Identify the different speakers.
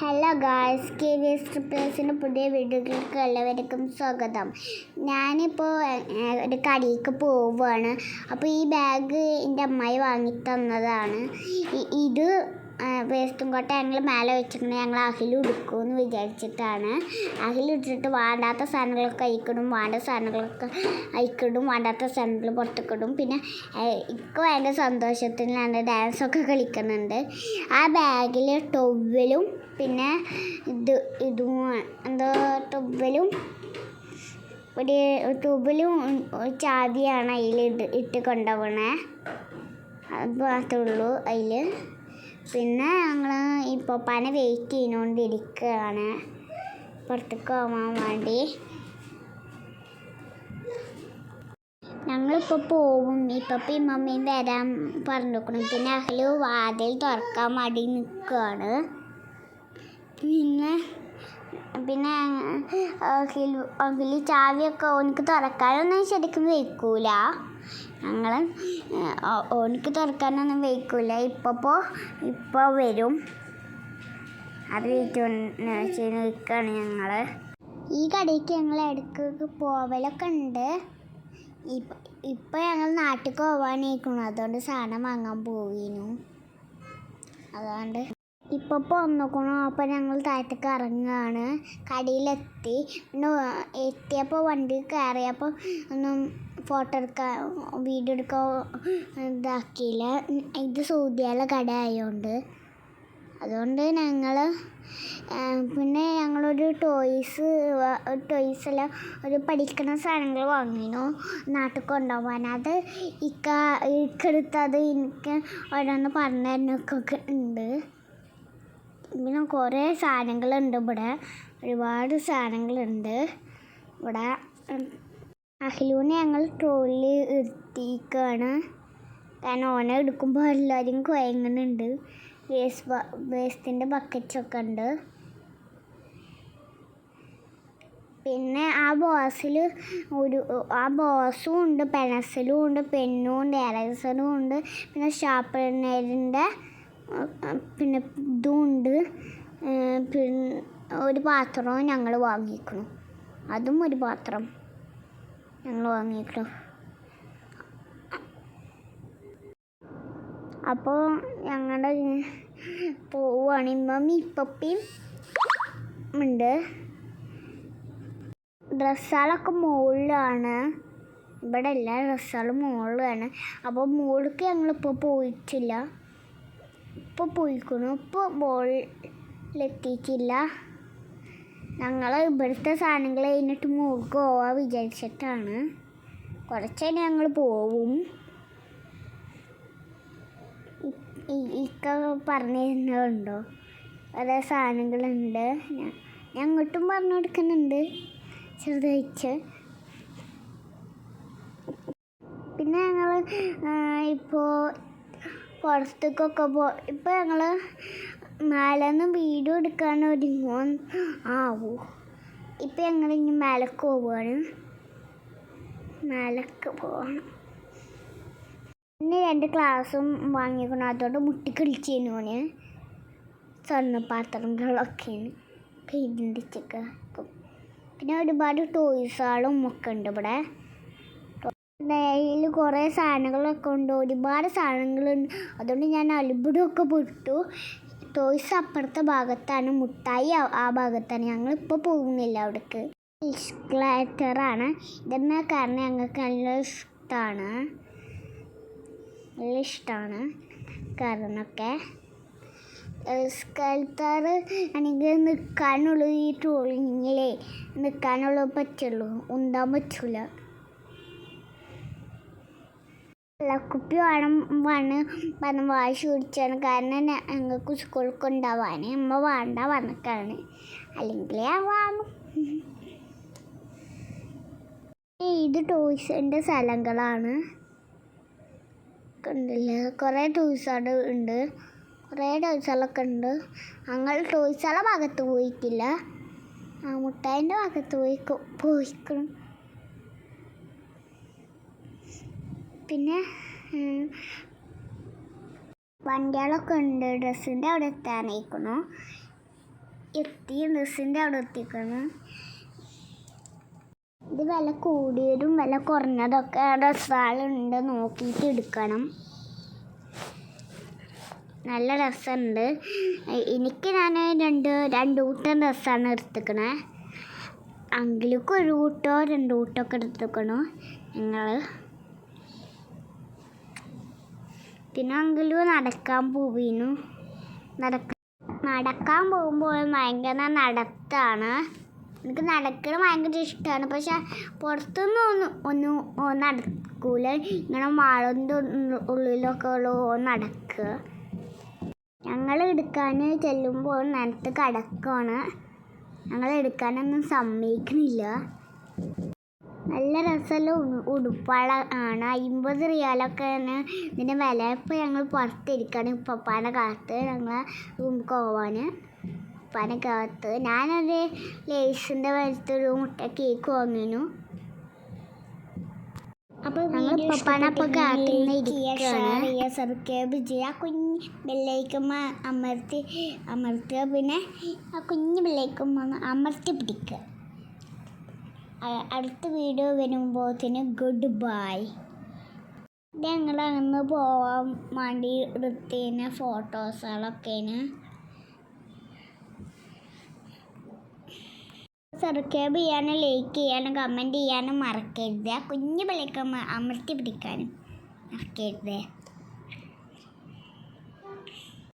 Speaker 1: Hello guys K V S ട്രിപ്പിൾസിന്റെ പുതിയ വീഡിയോകൾക്ക് എല്ലാവർക്കും സ്വാഗതം. ഞാനിപ്പോൾ ഒരു കടയിലേക്ക് പോവുകയാണ്. അപ്പോൾ ഈ ബാഗ് എന്റെ അമ്മായി വാങ്ങി തന്നതാണ് ഇത് വേസ്റ്റും കൊട്ട ഞങ്ങൾ മേലെ വെച്ചിട്ടുണ്ട്. ഞങ്ങൾ അഖിൽ ഉടുക്കുമെന്ന് വിചാരിച്ചിട്ടാണ്. അഖിൽ ഇട്ടിട്ട് വേണ്ടാത്ത സാധനങ്ങളൊക്കെ അയക്കിടും വേണ്ട സാധനങ്ങളൊക്കെ അയക്കിടും വേണ്ടാത്ത സാധനങ്ങൾ പുറത്തേക്കിടും. പിന്നെ ഇക്ക് ഭയങ്കര സന്തോഷത്തിലാണ് ഡാൻസൊക്കെ കളിക്കുന്നുണ്ട്. ആ ബാഗിൽ ടൊവ്വലും പിന്നെ ഇത് ഇതും എന്തോ ടൊവ്വലും ഒരു ട്യൂബിലും ഒരു ചാവിയാണ് അതിൽ ഇട്ട് ഇട്ട് കൊണ്ടുപോകണേ അത് മാത്രമേ ഉള്ളൂ അതിൽ. പിന്നെ ഞങ്ങൾ ഈ പപ്പാനെ വെയിറ്റ് ചെയ്തുകൊണ്ടിരിക്കുകയാണ്. പുറത്തേക്ക് പോകാൻ വേണ്ടി. ഞങ്ങളിപ്പോൾ പോവും. ഇപ്പപ്പയും മമ്മിയും വരാൻ പറഞ്ഞു കൊടുക്കണം പിന്നെ അഹ്ലു വാതിൽ തുറക്കാൻ വേണ്ടി നിൽക്കുകയാണ്. പിന്നെ പിന്നെ അഖിൽ ചാവിയൊക്കെ ഓനിക്ക് തുറക്കാനൊന്നും ശരിക്കും വയ്ക്കൂല. ഞങ്ങൾ ഓനിക്ക് തുറക്കാനൊന്നും വയ്ക്കൂല. ഇപ്പോൾ ഇപ്പോൾ വരും. അത് ചെയ്ത് നിൽക്കുകയാണ് ഞങ്ങൾ ഈ കടയ്ക്ക് ഞങ്ങൾ ഇടയ്ക്ക് പോവലൊക്കെ ഉണ്ട്. ഇപ്പം ഞങ്ങൾ നാട്ടിൽ പോവാനായിരിക്കണം അതുകൊണ്ട് സാധനം വാങ്ങാൻ പോയിനു അതുകൊണ്ട് ഇപ്പൊ വന്നോക്കണു. അപ്പോൾ ഞങ്ങൾ താഴത്തേക്ക് ഇറങ്ങുകയാണ് കടയിലെത്തി. പിന്നെ എത്തിയപ്പോൾ വണ്ടി കയറിയപ്പോൾ ഒന്നും ഫോട്ടോ എടുക്കാൻ വീഡിയോ എടുക്കാൻ ഇതാക്കിയില്ല. ഇത് സൗദിയാലെ കട ആയതുകൊണ്ട് അതുകൊണ്ട് ഞങ്ങൾ പിന്നെ ഞങ്ങളൊരു ടോയ്സ് ടോയ്സ് അല്ല ഒരു പഠിക്കുന്ന സാധനങ്ങൾ വാങ്ങിനു. നാട്ടിൽ കൊണ്ടുപോകാൻ അത് ഇക്ക ഇക്കെടുത്തത് എനിക്ക് ഓരോന്ന് പറഞ്ഞു തരുന്നൊക്കെ ഉണ്ട്. പിന്നെ കുറേ സാധനങ്ങളുണ്ട് ഇവിടെ. ഒരുപാട് സാധനങ്ങളുണ്ട് ഇവിടെ. അഖിലൂനെ ഞങ്ങൾ ട്രോളിൽ ഇരുത്തിയിരിക്കുകയാണ്. കാരണം ഓനെ എടുക്കുമ്പോൾ എല്ലാവരും കുഴങ്ങുന്നുണ്ട് വേസ്റ്റ് വേസ്റ്റിന്റെ ബക്കറ്റ്സൊക്കെ ഉണ്ട്. പിന്നെ ആ ബോസിൽ ഒരു ആ ബോസും ഉണ്ട് പെനസിലും ഉണ്ട് പെന്നും ഉണ്ട് എറേസറും ഉണ്ട്. പിന്നെ ഷാർപ്പനറിന്റെ പിന്നെ ഇതുമുണ്ട് പിന്നെ ഒരു പാത്രം ഞങ്ങൾ വാങ്ങിക്കണം. അതും ഒരു പാത്രം ഞങ്ങൾ വാങ്ങിക്കണം. അപ്പോൾ ഞങ്ങളുടെ പോവുകയാണ് ഇമ്മമ്മി ഇപ്പപ്പിയും ഉണ്ട്. ഡ്രസ്സുകളൊക്കെ മുകളിലാണ് ഇവിടെ എല്ലാ ഡ്രസ്സുകളും മുകളിലാണ് അപ്പോൾ മുകളിലേക്ക് ഞങ്ങളിപ്പോൾ പോയിട്ടില്ല. ഇപ്പോൾ പോയിക്കണു. ഇപ്പോൾ ബോളിലെത്തിയിട്ടില്ല ഞങ്ങൾ ഇവിടുത്തെ സാധനങ്ങൾ കഴിഞ്ഞിട്ട് മുകളിലേക്ക് പോവാൻ വിചാരിച്ചിട്ടാണ്. കുറച്ച് കഴിഞ്ഞ് ഞങ്ങൾ പോവും. ഇക്ക പറഞ്ഞിരുന്നുണ്ടോ അതേ സാധനങ്ങളുണ്ട്. ഞാൻ ഞാൻ അങ്ങോട്ടും പറഞ്ഞു കൊടുക്കുന്നുണ്ട്. ചെറുതായിട്ട്. പിന്നെ ഞങ്ങൾ ഇപ്പോൾ പുറത്തേക്കൊക്കെ പോ ഇപ്പം ഞങ്ങൾ മേലെന്ന് വീഡിയോ എടുക്കാൻ ഒരുങ്ങോ ആവൂ ഇപ്പം ഞങ്ങൾ ഇനി മേലക്ക് പോവുകയാണ് മേലക്ക് പോകണം പിന്നെ രണ്ട് ക്ലാസ്സും വാങ്ങിക്കണം അതോടെ മുട്ടി കളിച്ചേനു ഓന്. സ്വർണപാത്രങ്ങളൊക്കെയാണ്. പെയിന്റ് ഒക്കെ പിന്നെ ഒരുപാട് ടോയ്സുകളും ഒക്കെ ഉണ്ട് ഇവിടെ. അതിൽ കുറേ സാധനങ്ങളൊക്കെ ഉണ്ട്. ഒരുപാട് സാധനങ്ങളുണ്ട്. അതുകൊണ്ട് ഞാൻ അത്ഭുതമൊക്കെ പെട്ടു. ടോയ്സ് അപ്പുറത്തെ ഭാഗത്താണ്. മുട്ടായി ആ- ഭാഗത്താണ്. ഞങ്ങളിപ്പോൾ പോകുന്നില്ല അവിടേക്ക്. ഇഷ്ക്ലാറ്ററാണ് ഇതെന്ന കാരണം ഞങ്ങൾക്ക് നല്ല ഇഷ്ടമാണ് നല്ല ഇഷ്ടമാണ് കാരണമൊക്കെ. എസ്കലേറ്റർ ആണെങ്കിൽ നിൽക്കാനുള്ളൂ ഈ ട്രോളിങ്ങിലേ നിൽക്കാനുള്ളൂ പറ്റുള്ളൂ. ഉണ്ടാൻ പറ്റൂല. വെള്ളക്കുപ്പി വേണം വേണം പറഞ്ഞ് വാശി പിടിച്ചാണ്. കാരണം ഞങ്ങൾക്ക് സ്കൂളിൽ കൊണ്ടുപോകാൻ അമ്മ വേണ്ട പറഞ്ഞിട്ടാണ് അല്ലെങ്കിൽ ഞാൻ വാങ്ങും ഇത് ടോയ്സിന്റെ സ്ഥലങ്ങളാണ്. കണ്ടില്ലേ? കുറേ ടോയ്സുകൾ ഉണ്ട്. കുറേ ടോയ്സുകളൊക്കെ ഉണ്ട്. ഞങ്ങൾ ടോയ്സുകളെ ഭാഗത്ത് പോയിട്ടില്ല. ആ മുട്ടായിന്റെ ഭാഗത്ത് പോയി പോയിക്കണം. പിന്നെ വണ്ടികളൊക്കെ ഉണ്ട്. ഡ്രസ്സിന്റെ അവിടെ എത്താനായിക്കണു. എത്തി ഡ്രസ്സിന്റെ അവിടെ എത്തിക്കണം. ഇത് വില കൂടിയതും വില കുറഞ്ഞതൊക്കെ ഡ്രസ്സുകളുണ്ട് നോക്കിയിട്ട് എടുക്കണം. നല്ല രസമുണ്ട്. എനിക്ക് ഞാൻ രണ്ട് രണ്ട് കൂട്ടം ഡ്രസ്സാണ് എടുത്തിക്കണേ. അങ്കിലേക്ക് ഒരു കൂട്ടോ രണ്ട് കൂട്ടോ ഒക്കെ എടുത്തിക്കണു. ഞങ്ങൾ അങ്കിലു നടക്കാൻ പോവീനു. നടക്ക നടക്കാൻ പോകുമ്പോൾ ഭയങ്കര നടത്താണ്. എനിക്ക് നടക്കുന്നത് ഭയങ്കര ഇഷ്ടമാണ് പക്ഷെ പുറത്തൊന്നും ഒന്ന് ഒന്നും നടക്കൂല. ഇങ്ങനെ മാളിന്റെ ഉള്ളിലൊക്കെ ഉള്ളു നടക്കുക. ഞങ്ങൾ എടുക്കാൻ ചെല്ലുമ്പോൾ നിലത്ത് കിടക്കുകയാണ് ഞങ്ങൾ എടുക്കാനൊന്നും സമ്മതിക്കണില്ല. നല്ല രസമുള്ള ഉടു- ഉടുപ്പുകള ആണ്. അമ്പത് റിയാലൊക്കെയാണ് ഇതിന്റെ വില ഇപ്പോൾ ഞങ്ങൾ പുറത്തിരിക്കുകയാണ് പപ്പാന്റെ കാലത്ത് ഞങ്ങൾ റൂമിൽ പോവാൻ പപ്പാന്റെ കാലത്ത് ഞാനൊരു ലേസിന്റെ വലുത്തൊരു മുട്ട കേക്ക് വാങ്ങിനു. അപ്പോൾ ഞങ്ങൾ സബ്സ്ക്രൈബ് ചെയ്യുക കുഞ്ഞ് ബെല്ലൈക്കുമ്മ അമർത്തി അമർത്തുക. പിന്നെ ആ കുഞ്ഞ് ബെല്ലൈക്കുമ്മ അമർത്തി പിടിക്കുക. അടുത്ത വീഡിയോ വരുമ്പോഴത്തേന് ഗുഡ് ബൈ ഞങ്ങൾ അന്ന് പോവാൻ വേണ്ടി എടുത്തിന് ഫോട്ടോസുകളൊക്കെയാണ് സബ്സ്ക്രൈബ് ചെയ്യാനും ലൈക്ക് ചെയ്യാനും കമന്റ് ചെയ്യാനും മറക്കരുത്. കുഞ്ഞു പിള്ളേക്ക് അമർത്തി പിടിക്കാനും മറക്കരുത്.